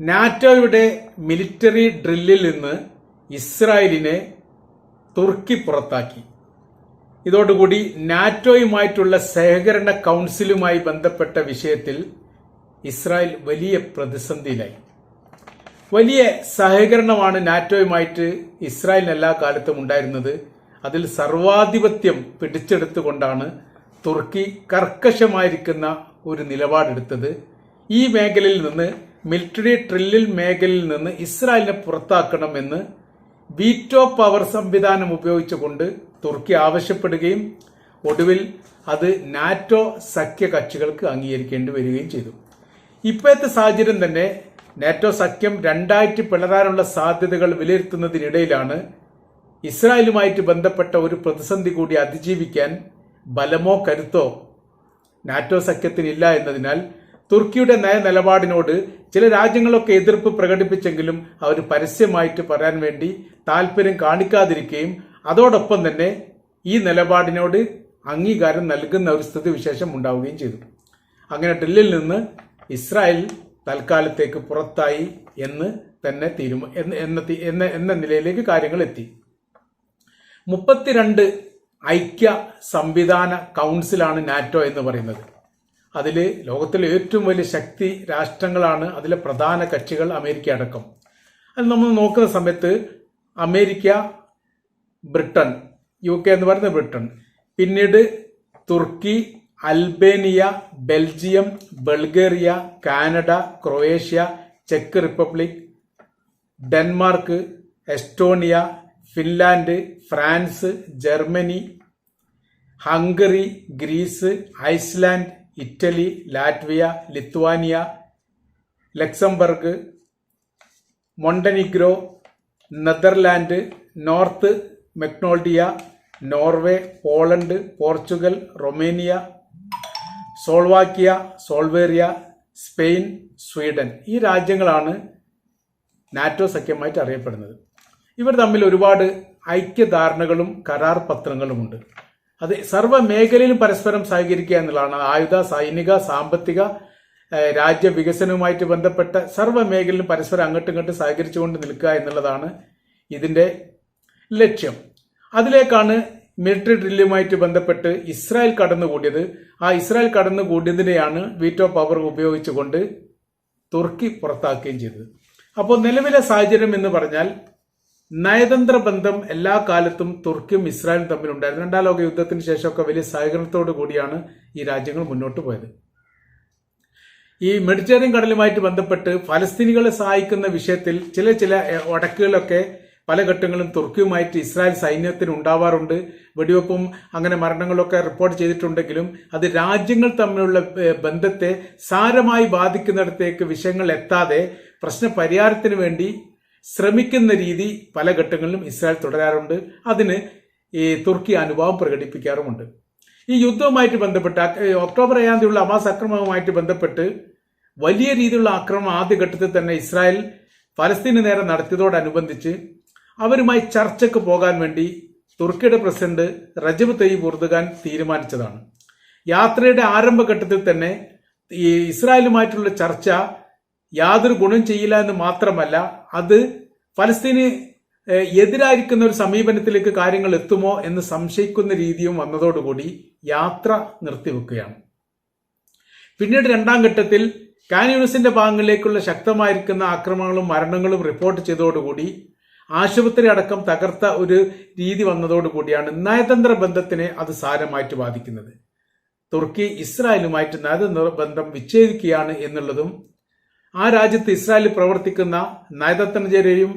നാറ്റോയുടെ military ഡ്രില്ലിൽ നിന്ന് ഇസ്രായേലിനെ തുർക്കി പുറത്താക്കി. ഇതോടുകൂടി നാറ്റോയുമായിട്ടുള്ള സഹകരണ കൗൺസിലുമായി ബന്ധപ്പെട്ട വിഷയത്തിൽ ഇസ്രായേൽ വലിയ പ്രതിസന്ധിയിലായി. വലിയ സഹകരണമാണ് നാറ്റോയുമായിട്ട് ഇസ്രായേലിന് എല്ലാ കാലത്തും ഉണ്ടായിരുന്നത്. അതിൽ സർവാധിപത്യം പിടിച്ചെടുത്തുകൊണ്ടാണ് തുർക്കി കർക്കശമായിരിക്കുന്ന ഒരു നിലപാടെടുത്തത്. ഈ മേഖലയിൽ നിന്ന് മിലിറ്ററി ട്രില്ലിൽ മേഖലയിൽ നിന്ന് ഇസ്രായേലിനെ പുറത്താക്കണമെന്ന് വീറ്റോ പവർ സംവിധാനം ഉപയോഗിച്ചുകൊണ്ട് തുർക്കി ആവശ്യപ്പെടുകയും ഒടുവിൽ അത് നാറ്റോ സഖ്യ കക്ഷികൾക്ക് അംഗീകരിക്കേണ്ടി വരികയും ചെയ്തു. ഇപ്പോഴത്തെ സാഹചര്യം തന്നെ നാറ്റോ സഖ്യം രണ്ടായിട്ട് പിളരാനുള്ള സാധ്യതകൾ വിലയിരുത്തുന്നതിനിടയിലാണ് ഇസ്രായേലുമായിട്ട് ബന്ധപ്പെട്ട ഒരു പ്രതിസന്ധി കൂടി അതിജീവിക്കാൻ ബലമോ കരുത്തോ നാറ്റോ സഖ്യത്തിനില്ല എന്നതിനാൽ തുർക്കിയുടെ നയ നിലപാടിനോട് ചില രാജ്യങ്ങളൊക്കെ എതിർപ്പ് പ്രകടിപ്പിച്ചെങ്കിലും അവർ പരസ്യമായിട്ട് പറയാൻ വേണ്ടി താല്പര്യം കാണിക്കാതിരിക്കുകയും അതോടൊപ്പം തന്നെ ഈ നിലപാടിനോട് അംഗീകാരം നൽകുന്ന ഒരു സ്ഥിതിവിശേഷം ഉണ്ടാവുകയും ചെയ്തു. അങ്ങനെ ഡൽഹിയിൽ നിന്ന് ഇസ്രായേൽ തൽക്കാലത്തേക്ക് പുറത്തായി എന്ന് തന്നെ തീരുമാന എന്ന എന്ന എന്ന നിലയിലേക്ക് കാര്യങ്ങൾ എത്തി. മുപ്പത്തിരണ്ട് ഐക്യ സംവിധാന കൗൺസിലാണ് നാറ്റോ എന്ന് പറയുന്നത്. അതിൽ ലോകത്തിലെ ഏറ്റവും വലിയ ശക്തി രാഷ്ട്രങ്ങളാണ് അതിലെ പ്രധാന കക്ഷികൾ അമേരിക്ക അടക്കം. അത് നമ്മൾ നോക്കുന്ന സമയത്ത് അമേരിക്ക ബ്രിട്ടൻ യു കെ എന്ന് പറയുന്നത് ബ്രിട്ടൻ. പിന്നീട് തുർക്കി Albania Belgium Bulgaria Canada Croatia check republic Denmark Estonia Finland France Germany Hungary Greece Iceland Italy Latvia Lithuania Luxembourg മൊണ്ടനിഗ്രോ Netherland north മെക്നോൾഡിയ Norway Poland Portugal Romania സോൾവാക്കിയ സോൾവേറിയ Spain Sweden ഈ രാജ്യങ്ങളാണ് NATO സഖ്യമായിട്ട് അറിയപ്പെടുന്നത്. ഇവർ തമ്മിൽ ഒരുപാട് ഐക്യധാരണകളും കരാർ പത്രങ്ങളുമുണ്ട്. അത് സർവ മേഖലയിലും പരസ്പരം സഹകരിക്കുക എന്നുള്ളതാണ്. ആയുധ സൈനിക സാമ്പത്തിക രാജ്യ വികസനവുമായിട്ട് ബന്ധപ്പെട്ട സർവ മേഖലയിലും പരസ്പരം അങ്ങോട്ടും ഇങ്ങോട്ടും സഹകരിച്ചുകൊണ്ട് നിൽക്കുക എന്നുള്ളതാണ് ഇതിന്റെ ലക്ഷ്യം. അതിലേക്കാണ് മിലിറ്ററി ഡ്രില്ലുമായിട്ട് ബന്ധപ്പെട്ട് ഇസ്രായേൽ കടന്നുകൂടിയത്. ആ ഇസ്രായേൽ കടന്നുകൂടിയതിനെയാണ് വീറ്റോ പവർ ഉപയോഗിച്ചുകൊണ്ട് തുർക്കി പുറത്താക്കുകയും ചെയ്തത്. അപ്പോൾ നിലവിലെ സാഹചര്യം എന്ന് പറഞ്ഞാൽ നയതന്ത്ര ബന്ധം എല്ലാ കാലത്തും തുർക്കിയും ഇസ്രായേലും തമ്മിലുണ്ടായിരുന്നു. രണ്ടാം ലോക യുദ്ധത്തിന് ശേഷമൊക്കെ വലിയ സഹകരണത്തോടു കൂടിയാണ് ഈ രാജ്യങ്ങൾ മുന്നോട്ട് പോയത്. ഈ മെഡിറ്ററേനിയൻ കടലുമായിട്ട് ബന്ധപ്പെട്ട് ഫലസ്തീനികളെ സഹായിക്കുന്ന വിഷയത്തിൽ ചില ചില വടക്കുകളൊക്കെ പല ഘട്ടങ്ങളും തുർക്കിയുമായിട്ട് ഇസ്രായേൽ സൈന്യത്തിന് ഉണ്ടാവാറുണ്ട്. വെടിവെപ്പും അങ്ങനെ മരണങ്ങളൊക്കെ റിപ്പോർട്ട് ചെയ്തിട്ടുണ്ടെങ്കിലും അത് രാജ്യങ്ങൾ തമ്മിലുള്ള ബന്ധത്തെ സാരമായി ബാധിക്കുന്നിടത്തേക്ക് വിഷയങ്ങൾ എത്താതെ പ്രശ്ന പരിഹാരത്തിന് വേണ്ടി ശ്രമിക്കുന്ന രീതി പല ഘട്ടങ്ങളിലും ഇസ്രായേൽ തുടരാറുണ്ട്. അതിന് ഈ തുർക്കി അനുഭാവം പ്രകടിപ്പിക്കാറുമുണ്ട്. ഈ യുദ്ധവുമായിട്ട് ബന്ധപ്പെട്ട് ഒക്ടോബർ ഏഴാം തീയതിയുള്ള അമാസ് അക്രമവുമായിട്ട് ബന്ധപ്പെട്ട് വലിയ രീതിയിലുള്ള ആക്രമണം ആദ്യഘട്ടത്തിൽ തന്നെ ഇസ്രായേൽ ഫലസ്തീന് നേരെ നടത്തിയതോടനുബന്ധിച്ച് അവരുമായി ചർച്ചയ്ക്ക് പോകാൻ വേണ്ടി തുർക്കിയുടെ പ്രസിഡന്റ് റജബ് തയ്യബ് ഉർദുഖാൻ തീരുമാനിച്ചതാണ്. യാത്രയുടെ ആരംഭഘട്ടത്തിൽ തന്നെ ഈ ഇസ്രായേലുമായിട്ടുള്ള ചർച്ച യാതൊരു ഗുണം ചെയ്യില്ല എന്ന് മാത്രമല്ല അത് ഫലസ്തീന് എതിരായിരിക്കുന്ന ഒരു സമീപനത്തിലേക്ക് കാര്യങ്ങൾ എത്തുമോ എന്ന് സംശയിക്കുന്ന രീതിയും വന്നതോടുകൂടി യാത്ര നിർത്തിവെക്കുകയാണ്. പിന്നീട് രണ്ടാം ഘട്ടത്തിൽ കാൻ യൂണിസിന്റെ ഭാഗങ്ങളിലേക്കുള്ള ശക്തമായിരിക്കുന്ന ആക്രമണങ്ങളും മരണങ്ങളും റിപ്പോർട്ട് ചെയ്തതോടുകൂടി ആശുപത്രി അടക്കം തകർത്ത ഒരു രീതി വന്നതോടുകൂടിയാണ് നയതന്ത്ര ബന്ധത്തിനെ അത് സാരമായിട്ട് ബാധിക്കുന്നത്. തുർക്കി ഇസ്രായേലുമായിട്ട് നയതന്ത്ര ബന്ധം വിച്ഛേദിക്കുകയാണ് എന്നുള്ളതും ആ രാജ്യത്ത് ഇസ്രായേലിൽ പ്രവർത്തിക്കുന്ന നയതന്ത്രജ്ഞരെയും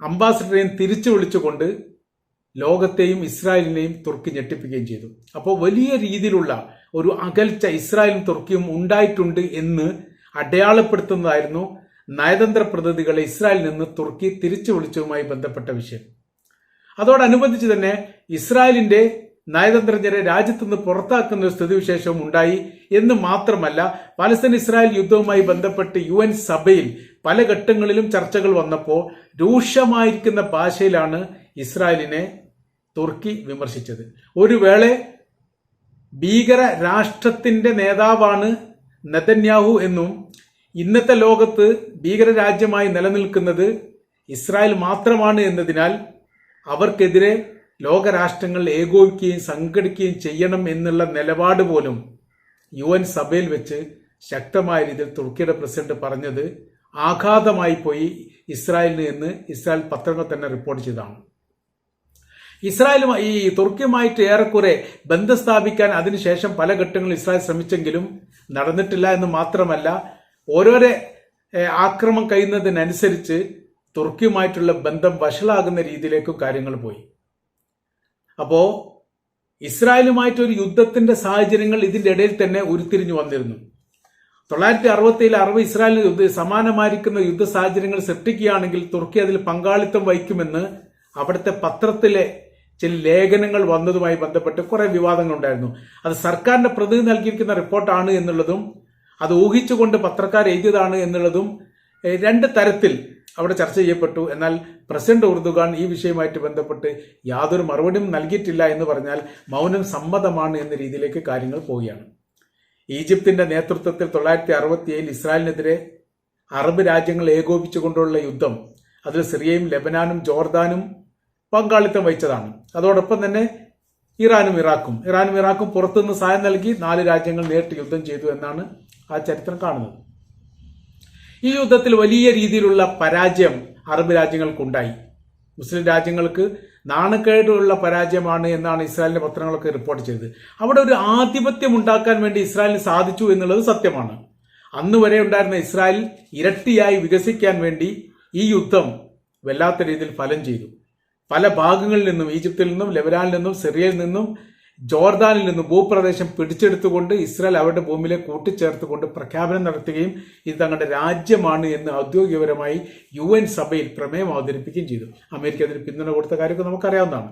അംബാസിഡറേയും തിരിച്ചു വിളിച്ചുകൊണ്ട് ലോകത്തെയും ഇസ്രായേലിനെയും തുർക്കി ഞെട്ടിപ്പിക്കുകയും ചെയ്തു. അപ്പോൾ വലിയ രീതിയിലുള്ള ഒരു അകൽച്ച ഇസ്രായേലും തുർക്കിയും ഉണ്ടായിട്ടുണ്ട് എന്ന് അടയാളപ്പെടുത്തുന്നതായിരുന്നു നയതന്ത്ര പ്രതിനിധികളെ ഇസ്രായേലിൽ നിന്ന് തുർക്കി തിരിച്ചു വിളിച്ചതുമായി ബന്ധപ്പെട്ട വിഷയം. അതോടനുബന്ധിച്ച് തന്നെ ഇസ്രായേലിന്റെ നയതന്ത്രജ്ഞരെ രാജ്യത്ത് നിന്ന് പുറത്താക്കുന്ന ഒരു സ്ഥിതിവിശേഷവും ഉണ്ടായി എന്ന് മാത്രമല്ല പലസ്തീൻ ഇസ്രായേൽ യുദ്ധവുമായി ബന്ധപ്പെട്ട് യു എൻ സഭയിൽ പല ഘട്ടങ്ങളിലും ചർച്ചകൾ വന്നപ്പോൾ രൂക്ഷമായിരിക്കുന്ന ഭാഷയിലാണ് ഇസ്രായേലിനെ തുർക്കി വിമർശിച്ചത്. ഒരു വേള ഭീകര രാഷ്ട്രത്തിന്റെ നേതാവാണ് നെതന്യാഹു എന്നും ഇന്നത്തെ ലോകത്ത് ഭീകര രാജ്യമായി നിലനിൽക്കുന്നത് ഇസ്രായേൽ മാത്രമാണ് എന്നതിനാൽ അവർക്കെതിരെ ലോകരാഷ്ട്രങ്ങൾ ഏകോപിക്കുകയും സംഘടിക്കുകയും ചെയ്യണം എന്നുള്ള നിലപാട് പോലും യു എൻ സഭയിൽ വെച്ച് ശക്തമായ രീതിയിൽ തുർക്കിയുടെ പ്രസിഡന്റ് പറഞ്ഞത് ആഘാതമായി പോയി ഇസ്രായേലിന് എന്ന് ഇസ്രായേൽ പത്രങ്ങൾ തന്നെ റിപ്പോർട്ട് ചെയ്തതാണ്. ഇസ്രായേലുമായി ഈ തുർക്കിയുമായിട്ട് ഏറെക്കുറെ ബന്ധം സ്ഥാപിക്കാൻ അതിനുശേഷം പല ഘട്ടങ്ങളിൽ ഇസ്രായേൽ ശ്രമിച്ചെങ്കിലും നടന്നിട്ടില്ല എന്ന് മാത്രമല്ല ഓരോരോ ആക്രമം കഴിയുന്നതിനനുസരിച്ച് തുർക്കിയുമായിട്ടുള്ള ബന്ധം വഷളാകുന്ന രീതിയിലേക്കും കാര്യങ്ങൾ പോയി. അപ്പോ ഇസ്രായേലുമായിട്ട് ഒരു യുദ്ധത്തിന്റെ സാഹചര്യങ്ങൾ ഇതിന്റെ ഇടയിൽ തന്നെ ഉരുത്തിരിഞ്ഞു വന്നിരുന്നു. തൊള്ളായിരത്തി അറുപത്തിയിൽ അറബ് ഇസ്രായേലിന് യുദ്ധ സമാനമായിരിക്കുന്ന യുദ്ധ സാഹചര്യങ്ങൾ സൃഷ്ടിക്കുകയാണെങ്കിൽ തുർക്കി അതിൽ പങ്കാളിത്തം വഹിക്കുമെന്ന് അവിടുത്തെ പത്രത്തിലെ ചില ലേഖനങ്ങൾ വന്നതുമായി ബന്ധപ്പെട്ട് കുറെ വിവാദങ്ങൾ ഉണ്ടായിരുന്നു അത് സർക്കാരിന്റെ പ്രതി നൽകിയിരിക്കുന്ന റിപ്പോർട്ടാണ് എന്നുള്ളതും അത് ഊഹിച്ചുകൊണ്ട് പത്രക്കാർ എഴുതിയതാണ് എന്നുള്ളതും രണ്ട് തരത്തിൽ അവിടെ ചർച്ച ചെയ്യപ്പെട്ടു. എന്നാൽ പ്രസിഡന്റ് ഉർദുഖാൻ ഈ വിഷയവുമായിട്ട് ബന്ധപ്പെട്ട് യാതൊരു മറുപടിയും നൽകിയിട്ടില്ല എന്ന് പറഞ്ഞാൽ മൗനം സമ്മതമാണ് എന്ന രീതിയിലേക്ക് കാര്യങ്ങൾ പോവുകയാണ്. ഈജിപ്തിന്റെ നേതൃത്വത്തിൽ തൊള്ളായിരത്തി അറുപത്തിയേഴിൽ ഇസ്രായേലിനെതിരെ അറബ് രാജ്യങ്ങൾ ഏകോപിച്ചുകൊണ്ടുള്ള യുദ്ധം അതിൽ സിറിയയും ലെബനാനും ജോർദാനും പങ്കാളിത്തം വഹിച്ചതാണ്. അതോടൊപ്പം തന്നെ ഇറാനും ഇറാഖും. ഇറാനും ഇറാഖും പുറത്തുനിന്ന് സഹായം നൽകി നാല് രാജ്യങ്ങൾ നേരിട്ട് യുദ്ധം ചെയ്തു എന്നാണ് ആ ചരിത്രം കാണുന്നത്. ഈ യുദ്ധത്തിൽ വലിയ രീതിയിലുള്ള പരാജയം അറബ് രാജ്യങ്ങൾക്കുണ്ടായി. മുസ്ലിം രാജ്യങ്ങൾക്ക് നാണക്കേടുള്ള പരാജയമാണ് എന്നാണ് ഇസ്രായേലിന്റെ പത്രങ്ങളൊക്കെ റിപ്പോർട്ട് ചെയ്തത്. അവിടെ ഒരു ആധിപത്യം ഉണ്ടാക്കാൻ വേണ്ടി ഇസ്രായേലിന് സാധിച്ചു എന്നുള്ളത് സത്യമാണ്. അന്ന് വരെ ഉണ്ടായിരുന്ന ഇസ്രായേൽ ഇരട്ടിയായി വികസിക്കാൻ വേണ്ടി ഈ യുദ്ധം വല്ലാത്ത രീതിയിൽ ഫലം ചെയ്തു. പല ഭാഗങ്ങളിൽ നിന്നും ഈജിപ്തിൽ നിന്നും ലെബനാനിൽ നിന്നും സിറിയയിൽ നിന്നും ജോർദാനിൽ നിന്ന് ഭൂപ്രദേശം പിടിച്ചെടുത്തുകൊണ്ട് ഇസ്രായേൽ അവരുടെ ഭൂമിയിലെ കൂട്ടിച്ചേർത്തുകൊണ്ട് പ്രഖ്യാപനം നടത്തുകയും ഇത് തങ്ങളുടെ രാജ്യമാണ് എന്ന് ഔദ്യോഗികപരമായി യു എൻ സഭയിൽ പ്രമേയം അവതരിപ്പിക്കുകയും ചെയ്തു. അമേരിക്ക അതിന് പിന്തുണ കൊടുത്ത കാര്യമൊക്കെ നമുക്കറിയാവുന്നതാണ്.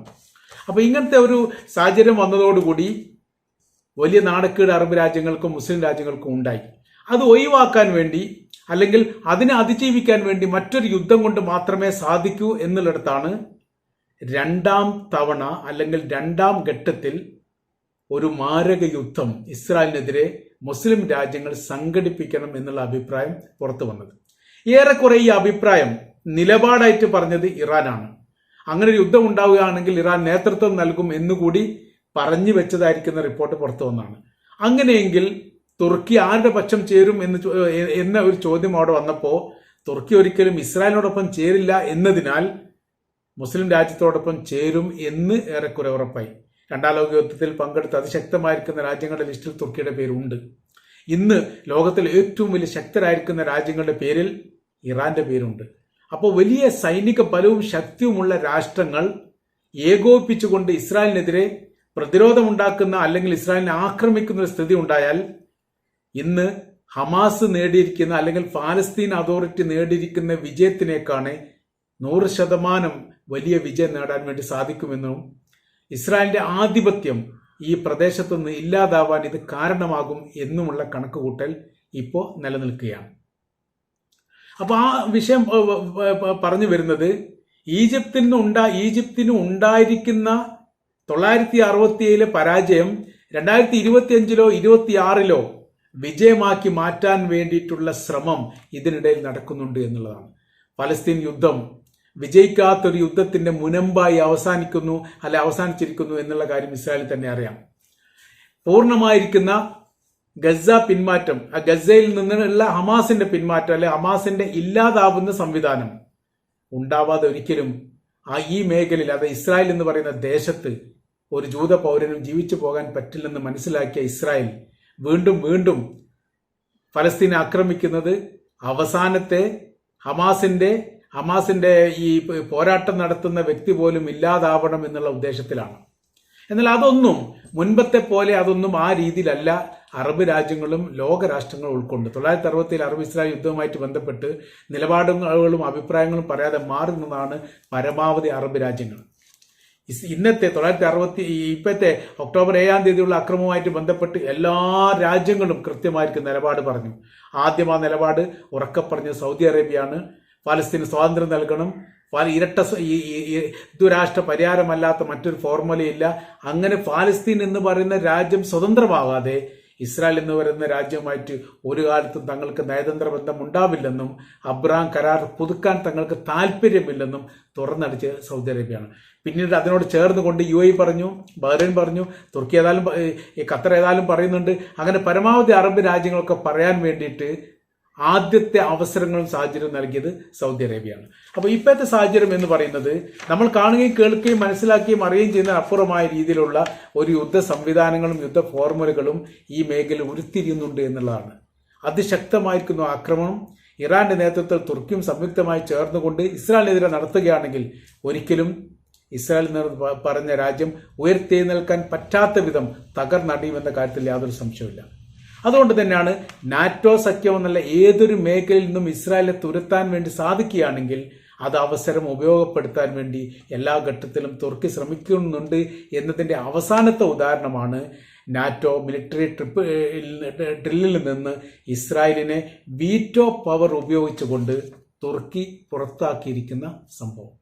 അപ്പോൾ ഇങ്ങനത്തെ ഒരു സാഹചര്യം വന്നതോടുകൂടി വലിയ നാണക്കേട് അറബ് രാജ്യങ്ങൾക്കും മുസ്ലിം രാജ്യങ്ങൾക്കും ഉണ്ടായി. അത് ഒഴിവാക്കാൻ വേണ്ടി അല്ലെങ്കിൽ അതിനെ അതിജീവിക്കാൻ വേണ്ടി മറ്റൊരു യുദ്ധം കൊണ്ട് മാത്രമേ സാധിക്കൂ എന്നുള്ളിടത്താണ് രണ്ടാം തവണ അല്ലെങ്കിൽ രണ്ടാം ഘട്ടത്തിൽ ഒരു മാരക യുദ്ധം ഇസ്രായേലിനെതിരെ മുസ്ലിം രാജ്യങ്ങൾ സംഘടിപ്പിക്കണം എന്നുള്ള അഭിപ്രായം പുറത്തു വന്നത്. ഏറെക്കുറെ ഈ അഭിപ്രായം നിലപാടായിട്ട് പറഞ്ഞത് ഇറാനാണ്. അങ്ങനെ ഒരു യുദ്ധം ഉണ്ടാവുകയാണെങ്കിൽ ഇറാൻ നേതൃത്വം നൽകും എന്നുകൂടി പറഞ്ഞു വെച്ചതായിരിക്കുന്ന റിപ്പോർട്ട് പുറത്തു വന്നാണ് അങ്ങനെയെങ്കിൽ തുർക്കി ആരുടെ പക്ഷം ചേരും എന്ന് എന്ന ഒരു ചോദ്യം അവിടെ വന്നപ്പോൾ തുർക്കി ഒരിക്കലും ഇസ്രായേലിനോടൊപ്പം ചേരില്ല എന്നതിനാൽ മുസ്ലിം രാജ്യത്തോടൊപ്പം ചേരും എന്ന് ഏറെക്കുറെ ഉറപ്പായി. രണ്ടാം ലോക യുദ്ധത്തിൽ പങ്കെടുത്ത അതിശക്തമായിരിക്കുന്ന രാജ്യങ്ങളുടെ ലിസ്റ്റിൽ തുർക്കിയുടെ പേരുണ്ട്. ഇന്ന് ലോകത്തിൽ ഏറ്റവും വലിയ ശക്തരായിരിക്കുന്ന രാജ്യങ്ങളുടെ പേരിൽ ഇറാന്റെ പേരുണ്ട്. അപ്പോൾ വലിയ സൈനിക ബലവും ശക്തിയുമുള്ള രാഷ്ട്രങ്ങൾ ഏകോപിപ്പിച്ചുകൊണ്ട് ഇസ്രായേലിനെതിരെ പ്രതിരോധമുണ്ടാക്കുന്ന അല്ലെങ്കിൽ ഇസ്രായേലിനെ ആക്രമിക്കുന്ന ഒരു സ്ഥിതി ഉണ്ടായാൽ ഇന്ന് ഹമാസ് നേടിയിരിക്കുന്ന അല്ലെങ്കിൽ ഫാലസ്തീൻ അതോറിറ്റി നേടിയിരിക്കുന്ന വിജയത്തിനേക്കാണ് നൂറ് ശതമാനം വലിയ വിജയം നേടാൻ വേണ്ടി സാധിക്കുമെന്നും ഇസ്രായേലിന്റെ ആധിപത്യം ഈ പ്രദേശത്തുനിന്ന് ഇല്ലാതാവാൻ ഇത് കാരണമാകും എന്നുമുള്ള കണക്കുകൂട്ടൽ ഇപ്പോൾ നിലനിൽക്കുകയാണ്. അപ്പോൾ ആ വിഷയം പറഞ്ഞു വരുന്നത് ഈജിപ്തിന് ഉണ്ടാ ഈജിപ്തിന് ഉണ്ടായിരിക്കുന്ന തൊള്ളായിരത്തി അറുപത്തിയേഴിലെ പരാജയം രണ്ടായിരത്തി ഇരുപത്തിയഞ്ചിലോ ഇരുപത്തിയാറിലോ വിജയമാക്കി മാറ്റാൻ വേണ്ടിയിട്ടുള്ള ശ്രമം ഇതിനിടയിൽ നടക്കുന്നുണ്ട് എന്നുള്ളതാണ്. പലസ്തീൻ യുദ്ധം വിജയിക്കാത്തൊരു യുദ്ധത്തിന്റെ മുനമ്പായി അവസാനിക്കുന്നു അല്ലെ അവസാനിച്ചിരിക്കുന്നു എന്നുള്ള കാര്യം ഇസ്രായേലിൽ തന്നെ അറിയാം. പൂർണമായിരിക്കുന്ന ഗസ പിന്മാറ്റം ആ ഗസയിൽ നിന്നുള്ള ഹമാസിന്റെ പിന്മാറ്റം അല്ലെ ഹമാസിന്റെ ഇല്ലാതാവുന്ന സംവിധാനം ഉണ്ടാവാതെ ഒരിക്കലും ആ ഈ മേഖലയിൽ അത് ഇസ്രായേൽ എന്ന് പറയുന്ന ദേശത്ത് ഒരു ജൂത പൗരനും ജീവിച്ചു പോകാൻ പറ്റില്ലെന്ന് മനസ്സിലാക്കിയ ഇസ്രായേൽ വീണ്ടും വീണ്ടും ഫലസ്തീനെ ആക്രമിക്കുന്നത് അവസാനത്തെ ഹമാസിന്റെ ഹമാസിന്റെ ഈ പോരാട്ടം നടത്തുന്ന വ്യക്തി പോലും ഇല്ലാതാവണം എന്നുള്ള ഉദ്ദേശത്തിലാണ്. എന്നാൽ അതൊന്നും മുൻപത്തെ പോലെ അതൊന്നും ആ രീതിയിലല്ല അറബ് രാജ്യങ്ങളും ലോകരാഷ്ട്രങ്ങളും ഉൾക്കൊണ്ട്. തൊള്ളായിരത്തി അറുപത്തിയിൽ അറബ് ഇസ്രായേൽ യുദ്ധവുമായിട്ട് ബന്ധപ്പെട്ട് നിലപാടുകളും അഭിപ്രായങ്ങളും പറയാതെ മാറുന്നതാണ് പരമാവധി അറബ് രാജ്യങ്ങൾ. ഇന്നത്തെ തൊള്ളായിരത്തി അറുപത്തി ഇപ്പോഴത്തെ ഒക്ടോബർ ഏഴാം തീയതിയുള്ള അക്രമവുമായിട്ട് ബന്ധപ്പെട്ട് എല്ലാ രാജ്യങ്ങളും കൃത്യമായിരിക്കും നിലപാട് പറഞ്ഞു. ആദ്യം ആ നിലപാട് ഉറക്കെ പറഞ്ഞ് സൗദി അറേബ്യയാണ്. പാലസ്തീന് സ്വാതന്ത്ര്യം നൽകണം. ഇരട്ട ദുരാഷ്ട്ര പരിഹാരമല്ലാത്ത മറ്റൊരു ഫോർമുലയില്ല അങ്ങനെ പാലസ്തീൻ എന്ന് പറയുന്ന രാജ്യം സ്വതന്ത്രമാകാതെ ഇസ്രായേൽ എന്ന് പറയുന്ന രാജ്യവുമായിട്ട് ഒരു കാലത്തും തങ്ങൾക്ക് നയതന്ത്ര ബന്ധം ഉണ്ടാവില്ലെന്നും അബ്രാം കരാർ പുതുക്കാൻ തങ്ങൾക്ക് താല്പര്യമില്ലെന്നും തുറന്നടിച്ച് സൗദി അറേബ്യയാണ്. പിന്നീട് അതിനോട് ചേർന്നുകൊണ്ട് യു എ പറഞ്ഞു ബഹ്റൈൻ പറഞ്ഞു തുർക്കി ഏതായാലും ഖത്തർ ഏതായാലും പറയുന്നുണ്ട്. അങ്ങനെ പരമാവധി അറബ് രാജ്യങ്ങളൊക്കെ പറയാൻ വേണ്ടിയിട്ട് ആദ്യത്തെ അവസരങ്ങളും സാഹചര്യവും നൽകിയത് സൗദി അറേബ്യയാണ്. അപ്പോൾ ഇപ്പോഴത്തെ സാഹചര്യം എന്ന് പറയുന്നത് നമ്മൾ കാണുകയും കേൾക്കുകയും മനസ്സിലാക്കുകയും അറിയുകയും ചെയ്യുന്ന അപ്പുറമായ രീതിയിലുള്ള ഒരു യുദ്ധ സംവിധാനങ്ങളും യുദ്ധ ഫോർമുലകളും ഈ മേഖല ഉരുത്തിരിയുന്നുണ്ട് എന്നുള്ളതാണ്. അതിശക്തമായിരിക്കുന്ന ആക്രമണം ഇറാന്റെ നേതൃത്വത്തിൽ തുർക്കിയും സംയുക്തമായി ചേർന്നുകൊണ്ട് ഇസ്രായേലിനെതിരെ നടത്തുകയാണെങ്കിൽ ഒരിക്കലും ഇസ്രായേൽ പറഞ്ഞ രാജ്യം ഉയർത്തെഴുന്നേൽക്കാൻ പറ്റാത്ത വിധം തകർന്നടിയുമെന്ന കാര്യത്തിൽ യാതൊരു സംശയവുമില്ല. അതുകൊണ്ട് തന്നെയാണ് നാറ്റോ സഖ്യം എന്നുള്ള ഏതൊരു മേഖലയിൽ നിന്നും ഇസ്രായേലിനെ തുരത്താൻ വേണ്ടി സാധിക്കുകയാണെങ്കിൽ അത് അവസരം ഉപയോഗപ്പെടുത്താൻ വേണ്ടി എല്ലാ ഘട്ടത്തിലും തുർക്കി ശ്രമിക്കുന്നുണ്ട് എന്നതിന്റെ അവസാനത്തെ ഉദാഹരണമാണ് നാറ്റോ മിലിറ്ററി ട്രിപ്പ് ഡ്രില്ലിൽ നിന്ന് ഇസ്രായേലിനെ വീറ്റോ പവർ ഉപയോഗിച്ചുകൊണ്ട് തുർക്കി പുറത്താക്കിയിരിക്കുന്ന സംഭവം.